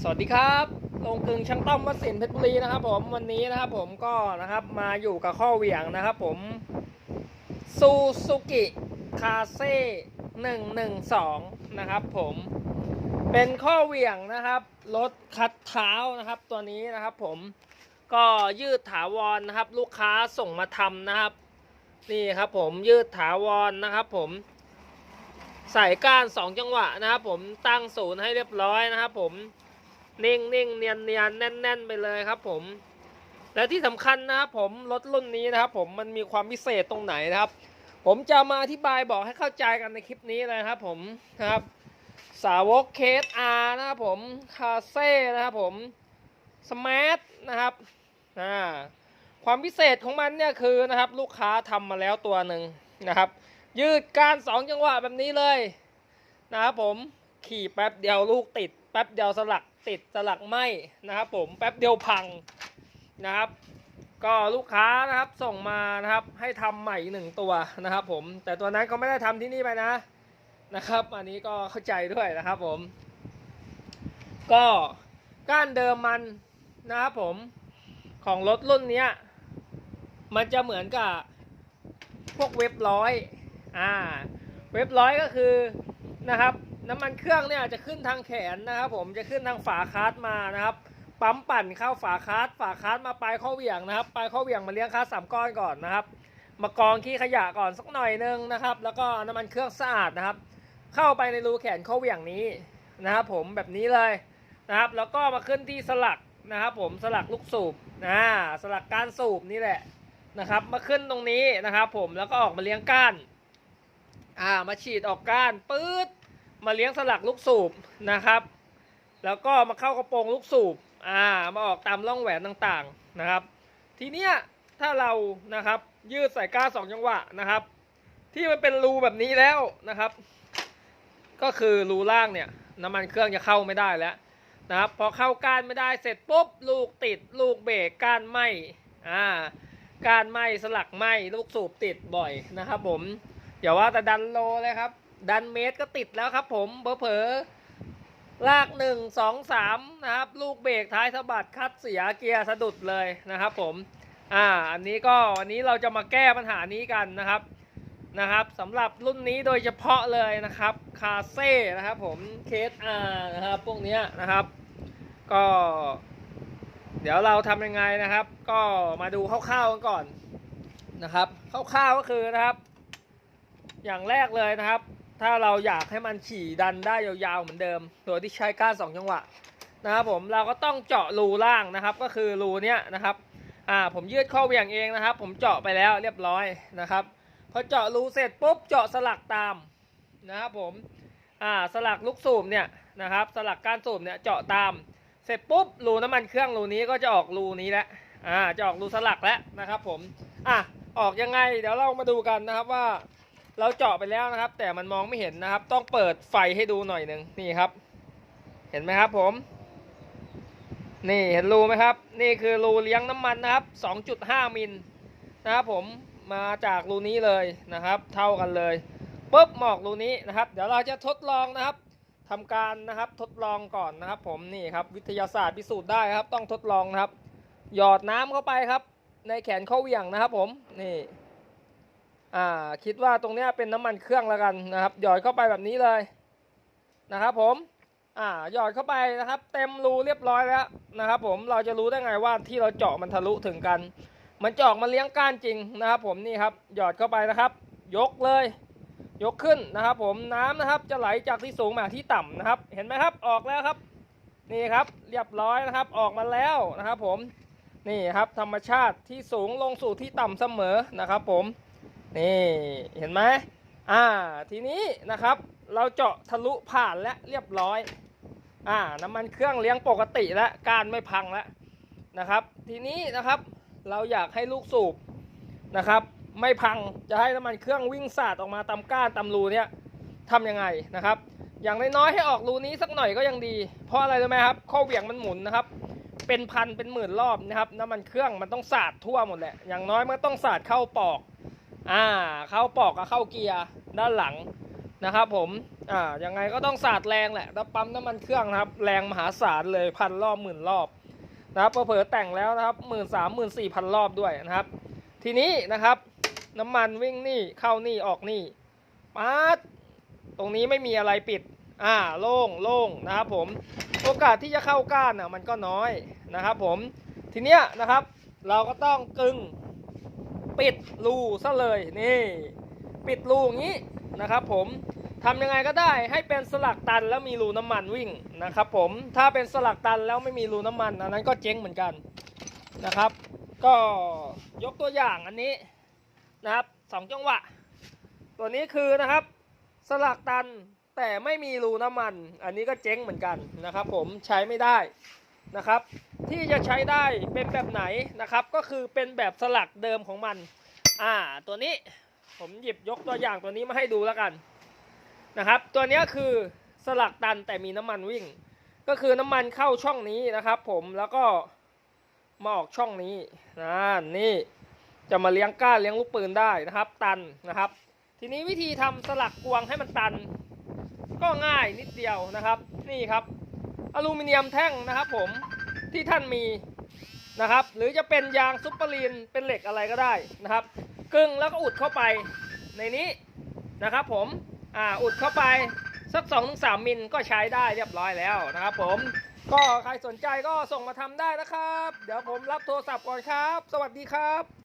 สวัสดีครับลงกึงช่างต้อมวัดสินเพชรบุรีนะครับ ผมวันนี้นะครับ ผมก็นะครับมาอยู่กับข้อเหวี่ยงนะครับ ผมซูซูกิคาเซ่หนึ่งหนึ่งสองนะครับผมเป็นข้อเหวี่ยงนะครับรถคัดเท้านะครับ ตัวนี้นะครับ ผมก็ยืดถาวรนะครับ ลูกค้าส่งมาทำนะครับ นี่ครับ ผมยืดถาวรนะครับ ผมใส่ก้าน 2 จังหวะนะครับ ผมตั้งศูนย์ให้เรียบร้อยนะครับ ผม นิ่งนิ่งเนียนเนียนแน่นแน่นไปเลยครับ ผม และที่สำคัญนะครับผมรถรุ่นนี้นะครับ ผมมันมีความพิเศษตรงไหนนะครับ ผมจะมาอธิบายบอกให้เข้าใจกันในคลิปนี้เลยครับ ผมนะครับ สาวกเคสอาร์นะครับผมคาเซ่นะครับผมสมาร์ทนะครับอ่าความพิเศษของมันเนี่ยคือนะครับ ลูกค้าทำมาแล้วตัวหนึ่งนะครับ ยืดการสองจังหวะแบบนี้เลยนะครับผมขี่แป๊บเดียวลูกติดแป๊บเดียวสลัก ติดสลักไหมนะครับ ผมแป๊บเดียวพังนะครับ ก็ลูกค้านะครับส่งมานะครับให้ทำใหม่หนึ่งตัวนะครับ ผมแต่ตัวนั้นเขาไม่ได้ทำที่นี่ไปนะนะครับ อันนี้ก็เข้าใจด้วยนะครับ ผม ก็ก้านเดิมมันนะครับผมของรถรุ่นเนี้ยมันจะเหมือนกับพวกเว็บร้อยอ่าเว็บร้อยก็คือนะครับ น้ำมันเครื่องเนี่ยจะขึ้นทางแขนนะครับผมจะขึ้นทางฝาคาร์ดมานะครับ ปั๊มปั่นเข้าฝาคาร์ดฝาคาร์ดมาปลายข้อเหวี่ยงนะครับปลายข้อเหวี่ยงมาเลี้ยงคาร์ดสามก้อนก่อนนะครับ มากองขี้ขยะก่อนสักหน่อยนึงนะครับ แล้วก็น้ำมันเครื่องสะอาดนะครับ เข้าไปในรูแขนข้อเหวี่ยงนี้นะครับผมแบบนี้เลยนะครับ แล้วก็มาขึ้นที่สลักนะครับผมสลักลูกสูบนะสลักการสูบนี่แหละนะครับ มาขึ้นตรงนี้นะครับ ผมแล้วก็ออกมาเลี้ยงก้านอ่ามาฉีดออกก้านปื๊ด มาเลี้ยงสลักลูกสูบนะครับ แล้วก็มาเข้ากระโปรงลูกสูบอ่ามาออกตามร่องแหวนต่างๆนะครับ ทีเนี้ยถ้าเรานะครับยืดใส่ก้านสองจังหวะนะครับ ที่มันเป็นรูแบบนี้แล้วนะครับ ก็คือรูล่างเนี่ยน้ำมันเครื่องจะเข้าไม่ได้แล้วนะครับพอเข้าก้านไม่ได้เสร็จปุ๊บลูกติดลูกเบรกก้านไหมอ่าก้านไหมสลักไหมลูกสูบติดบ่อยนะครับ ผมอย่าว่าแต่ดันโลเลยครับ ดันเมตรก็ติดแล้วครับผมเผลอลากหนึ่งสองสามนะครับ ลูกเบรกท้ายสะบัดคัดเสียเกียร์สะดุดเลยนะครับผมอ่าอันนี้ก็วันนี้เราจะมาแก้ปัญหานี้กันนะครับนะครับสำหรับรุ่นนี้โดยเฉพาะเลยนะครับคาเซ่นะครับผมเคสอาร์นะครับพวกนี้นะครับ ก็ เดี๋ยวเราทำยังไงนะครับ ก็มาดูคร่าวๆกันก่อนนะครับคร่าวๆก็คือนะครับ อย่างแรกเลยนะครับ ถ้าเราอยากให้มันขี่ดันได้ยาวๆเหมือนเดิม โดยที่ใช้ก้านสองจังหวะนะครับผมเราก็ต้องเจาะรูล่างนะครับ ก็คือรูเนี้ยนะครับอ่าผมยืดข้อเหวี่ยงเองนะครับ ผมเจาะไปแล้วเรียบร้อยนะครับพอเจาะรูเสร็จปุ๊บเจาะสลักตามนะครับผมอ่าสลักลูกสูบเนี่ยนะครับ สลักก้านสูบเนี่ยเจาะตาม เสร็จปุ๊บรูน้ำมันเครื่องรูนี้ก็จะออกรูนี้แล้วอ่าจะออกรูสลักแล้วนะครับ ผมอะออกยังไงเดี๋ยวเรามาดูกันนะครับว่า เราเจาะไปแล้วนะครับ แต่มันมองไม่เห็นนะครับ ต้องเปิดไฟให้ดูหน่อยหนึ่งนี่ครับ เห็นไหมครับผม นี่เห็นรูไหมครับ นี่คือรูเลี้ยงน้ำมันนะครับ 2.5 มิลนะครับผมมาจากรูนี้เลยนะครับ เท่ากันเลยปุ๊บหมอกรูนี้นะครับ เดี๋ยวเราจะทดลองนะครับทำการนะครับทดลองก่อนนะครับ ผมนี่ครับวิทยาศาสตร์พิสูจน์ได้ครับ ต้องทดลองนะครับ หยอดน้ำเข้าไปครับ ในแขนเข้อเหวี่ยงนะครับ ผมนี่ อ่าคิดว่าตรงเนี้ยเป็นน้ำมันเครื่องแล้วกันนะครับ หยอดเข้าไปแบบนี้เลยนะครับผมอ่าหยอดเข้าไปนะครับ เต็มรูเรียบร้อยแล้วนะครับ ผมเราจะรู้ได้ไงว่าที่เราเจาะมันทะลุถึงกัน มันเจาะออกมาเลี้ยงก้านจริงนะครับ ผมนี่ครับหยอดเข้าไปนะครับ ยกเลย ยกขึ้นนะครับ ผมน้ำนะครับจะไหลจากที่สูงมาที่ต่ำนะครับ เห็นไหมครับออกแล้วครับ นี่ครับเรียบร้อยนะครับออกมาแล้วนะครับ ผมนี่ครับธรรมชาติที่สูงลงสู่ที่ต่ำเสมอนะครับ ผม นี่เห็นไหมอ่าทีนี้นะครับเราเจาะทะลุผ่านและเรียบร้อยอ่าน้ำมันเครื่องเลี้ยงปกติแล้วการไม่พังแล้วนะครับ ทีนี้นะครับเราอยากให้ลูกสูบนะครับไม่พังจะให้น้ำมันเครื่องวิ่งสาดออกมาตามก้านตามรูเนี้ยทำยังไงนะครับ อย่างน้อยๆให้ออกรูนี้สักหน่อยก็ยังดี เพราะอะไรรู้ไหมครับข้อเหวี่ยงมันหมุนนะครับ เป็นพันเป็นหมื่นรอบนะครับน้ำมันเครื่องมันต้องสาดทั่วหมดแหละอย่างน้อยมันต้องสาดเข้าปอก อ่าเข้าปอกกับเข้าเกียร์ด้านหลังนะครับผมอ่ายังไงก็ต้องสาดแรงแหละแล้วปั๊มน้ำมันเครื่องนะครับ แรงมหาศาลเลยพันรอบหมื่นรอบนะครับเผลอแต่งแล้วนะครับหมื่นสามหมื่นสี่พันรอบด้วยนะครับ ทีนี้นะครับ น้ำมันวิ่งนี่เข้านี่ออกนี่ป๊ดตรงนี้ไม่มีอะไรปิดอ่าโล่งโล่งนะครับผมโอกาสที่จะเข้าก้านอะมันก็น้อยนะครับผมทีเนี้ยนะครับ เราก็ต้องกึง ปิดรูซะเลยนี่ ปิดรูอย่างนี้นะครับผมทำยังไงก็ได้ให้เป็นสลักตันแล้วมีรูน้ำมันวิ่งนะครับผมถ้าเป็นสลักตันแล้วไม่มีรูน้ำมันอันนั้นก็เจ๊งเหมือนกันนะครับ ก็ยกตัวอย่างอันนี้นะครับสองจังหวะ ตัวนี้คือนะครับสลักตันแต่ไม่มีรูน้ำมัน อันนี้ก็เจ๊งเหมือนกันนะครับผมใช้ไม่ได้ นะครับ ที่จะใช้ได้เป็นแบบไหนนะครับ ก็คือเป็นแบบสลักเดิมของมัน อ่า ตัวนี้ผมหยิบยกตัวอย่างตัวนี้มาให้ดูแล้วกันนะครับ ตัวนี้คือสลักตันแต่มีน้ำมันวิ่ง ก็คือน้ำมันเข้าช่องนี้นะครับ ผมแล้วก็มาออกช่องนี้นะนี่จะมาเลี้ยงก้านเลี้ยงลูกปืนได้นะครับ ตันนะครับ ทีนี้วิธีทำสลักกวงให้มันตัน ก็ง่ายนิดเดียวนะครับ นี่ครับ อลูมิเนียมแท่งนะครับผมที่ท่านมีนะครับ หรือจะเป็นยางซุปเปอร์ลีนเป็นเหล็กอะไรก็ได้นะครับกึ่งแล้วก็อุดเข้าไปในนี้นะครับผมอ่าอุดเข้าไปสัก2อถึงสมิลก็ใช้ได้เรียบร้อยแล้วนะครับผมก็ใครสนใจก็ส่งมาทำได้นะครับ เดี๋ยวผมรับโทรศัพท์ก่อนครับ สวัสดีครับ